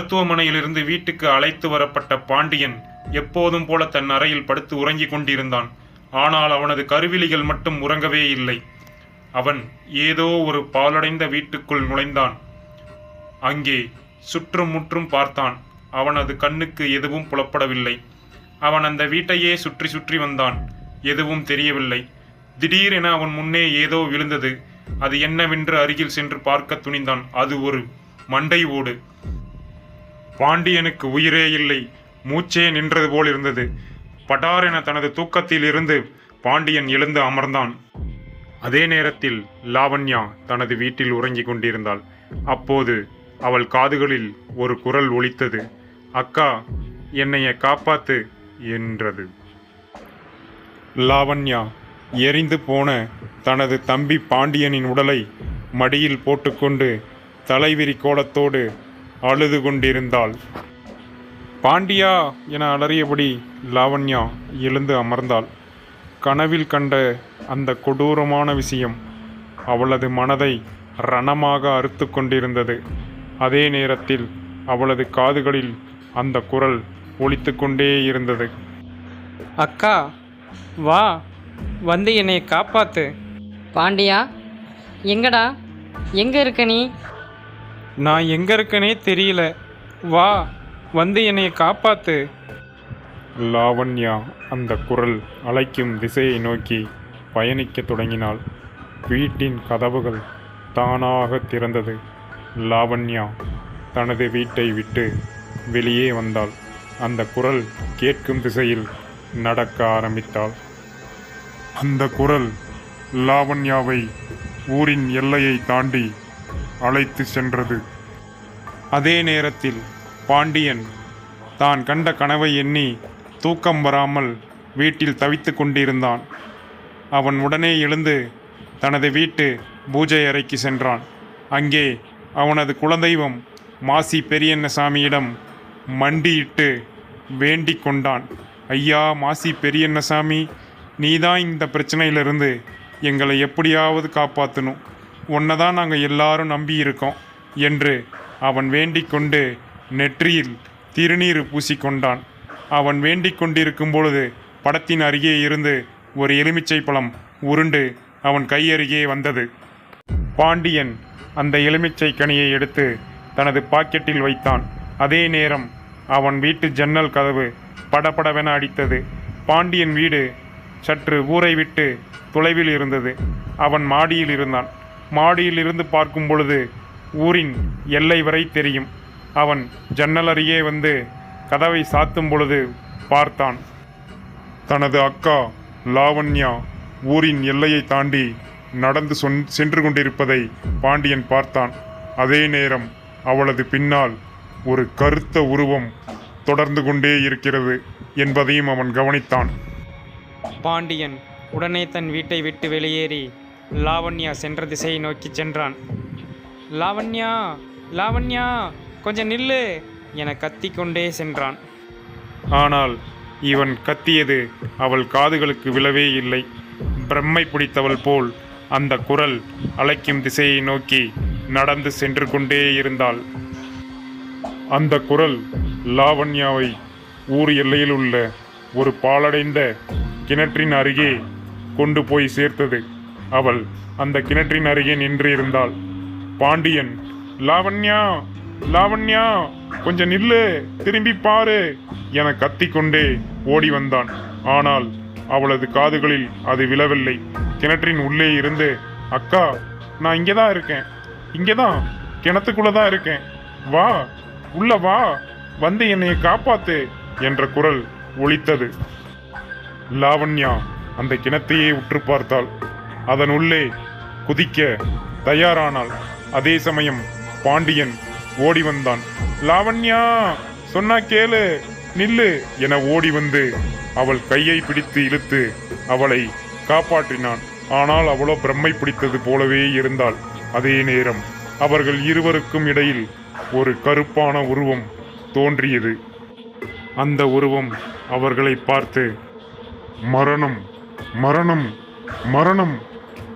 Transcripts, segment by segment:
மருத்துவமனையிலிருந்து வீட்டுக்கு அழைத்து வரப்பட்ட பாண்டியன் எப்போதும் போல தன் அறையில் படுத்து உறங்கிக் கொண்டிருந்தான். ஆனால் அவனது கருவிழிகள் மட்டும் உறங்கவே இல்லை. அவன் ஏதோ ஒரு பாலடைந்த வீட்டுக்குள் நுழைந்தான். அங்கே சுற்றும் முற்றும் பார்த்தான். அவனது கண்ணுக்கு எதுவும் புலப்படவில்லை. அவன் அந்த வீட்டையே சுற்றி சுற்றி வந்தான். எதுவும் தெரியவில்லை. திடீரென அவன் முன்னே ஏதோ விழுந்தது. அது என்னவென்று அருகில் சென்று பார்க்க துணிந்தான். அது ஒரு மண்டை ஓடு. பாண்டியனுக்கு உயிரே இல்லை. மூச்சே நின்றது போல் இருந்தது படாரென தனது தூக்கத்தில் இருந்து பாண்டியன் எழுந்து அமர்ந்தான். அதே நேரத்தில் லாவண்யா தனது வீட்டில் உறங்கிக் கொண்டிருந்தாள். அப்போது அவள் காதுகளில் ஒரு குரல் ஒலித்தது. அக்கா என்னைய காப்பாத்து என்றது. லாவண்யா எரிந்து போன தனது தம்பி பாண்டியனின் உடலை மடியில் போட்டுக்கொண்டு தலைவிரி கோலத்தோடு அழுது கொண்டிருந்தாள். பாண்டியா என அலறியபடி லாவண்யா எழுந்து அமர்ந்தாள். கனவில் கண்ட அந்த கொடூரமான விஷயம் அவளது மனதை ரணமாக அறுத்து கொண்டிருந்தது. அதே நேரத்தில் அவளது காதுகளில் அந்த குரல் ஒலித்து கொண்டே இருந்தது. அக்கா வா வந்து என்னை காப்பாத்து. பாண்டியா எங்கடா? எங்க இருக்க நீ? நான் எங்கே இருக்கனே தெரியல. வா வந்து என்னை காப்பாத்து. லாவண்யா அந்த குரல் அழைக்கும் திசையை நோக்கி பயணிக்கத் தொடங்கினாள். வீட்டின் கதவுகள் தானாக திறந்தது. லாவண்யா தனது வீட்டை விட்டு வெளியே வந்தாள். அந்த குரல் கேட்கும் திசையில் நடக்க ஆரம்பித்தாள். அந்த குரல் லாவண்யாவை ஊரின் எல்லையை தாண்டி அழைத்து சென்றது. அதே நேரத்தில் பாண்டியன் தான் கண்ட கனவை எண்ணி தூக்கம் வராமல் வீட்டில் தவித்து கொண்டிருந்தான். அவன் உடனே எழுந்து தனது வீட்டு பூஜை அறைக்கு சென்றான். அங்கே அவனது குலதெய்வம் மாசி பெரியண்ணசாமியிடம் மண்டியிட்டு வேண்டிக் கொண்டான். ஐயா மாசி பெரியண்ணசாமி நீதான் இந்த பிரச்சனையிலிருந்து எங்களை எப்படியாவது காப்பாற்றணும் உன்னை தான் நாங்கள் எல்லாரும் நம்பி இருக்கோம் என்று அவன் வேண்டிக் கொண்டு நெற்றியில் திருநீர் பூசிக்கொண்டான். அவன் வேண்டிக் கொண்டிருக்கும் பொழுது படத்தின் அருகே இருந்து ஒரு எலுமிச்சை பழம் உருண்டு அவன் கை அருகே வந்தது. பாண்டியன் அந்த எலுமிச்சை கனியை எடுத்து தனது பாக்கெட்டில் வைத்தான். அதே நேரம் அவன் வீட்டு ஜன்னல் கதவு படபடவென அடித்தது. பாண்டியன் வீடு சற்று ஊரை விட்டு தொலைவில் இருந்தது. அவன் மாடியில் இருந்தான். மாடியில் இருந்து பார்க்கும் பொழுது ஊரின் எல்லை வரை தெரியும். அவன் ஜன்னல் அருகே வந்து கதவை சாத்தும் பொழுது பார்த்தான். தனது அக்கா லாவண்யா ஊரின் எல்லையை தாண்டி நடந்து சொன் சென்று கொண்டிருப்பதை பாண்டியன் பார்த்தான். அதே நேரம் அவளது பின்னால் ஒரு கருத்த உருவம் தொடர்ந்து கொண்டே இருக்கிறது என்பதையும் அவன் கவனித்தான். பாண்டியன் உடனே தன் வீட்டை விட்டு வெளியேறி லாவண்யா சென்ற திசையை நோக்கி சென்றான். லாவண்யா லாவண்யா கொஞ்சம் நில்லு என கத்திக்கொண்டே சென்றான். ஆனால் இவன் கத்தியது அவள் காதுகளுக்கு விழவே இல்லை. பிரம்மை பிடித்தவள் போல் அந்த குரல் அழைக்கும் திசையை நோக்கி நடந்து சென்று கொண்டே இருந்தாள். அந்த குரல் லாவண்யாவை ஊர் எல்லையில் உள்ள ஒரு பாலடைந்த கிணற்றின் அருகே கொண்டு போய் சேர்த்தது. அவள் அந்த கிணற்றின் அருகே நின்று இருந்தாள் பாண்டியன் லாவண்யா லாவண்யா கொஞ்சம் நில்லு திரும்பி பாரு என கத்திக்கொண்டே ஓடி வந்தான். ஆனால் அவளது காதுகளில் அது விழவில்லை. கிணற்றின் உள்ளே இருந்து அக்கா நான் இங்கே தான் இருக்கேன். இங்கே தான் கிணத்துக்குள்ளே தான் இருக்கேன். வா உள்ள வா வந்து என்னை காப்பாத்து என்ற குரல் ஒலித்தது. லாவண்யா அந்த கிணத்தையே உற்று பார்த்தாள். அதன் உள்ளே குதிக்க தயாரானாள் அதே சமயம் பாண்டியன் ஓடி வந்தான். லாவண்யா சொன்னா கேளு நில்லு என ஓடி வந்து அவள் கையை பிடித்து இழுத்து அவளை காப்பாற்றினான். ஆனால் அவளோ பிரம்மை பிடித்தது போலவே இருந்தாள். அதே நேரம் அவர்கள் இருவருக்கும் இடையில் ஒரு கருப்பான உருவம் தோன்றியது. அந்த உருவம் அவர்களை பார்த்து மரணம் மரணம் மரணம்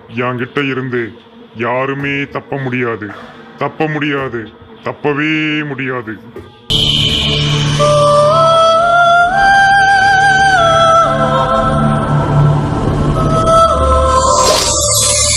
என்கிட்ட இருந்து யாருமே தப்ப முடியாது. தப்ப முடியாது. தப்பவே முடியாது.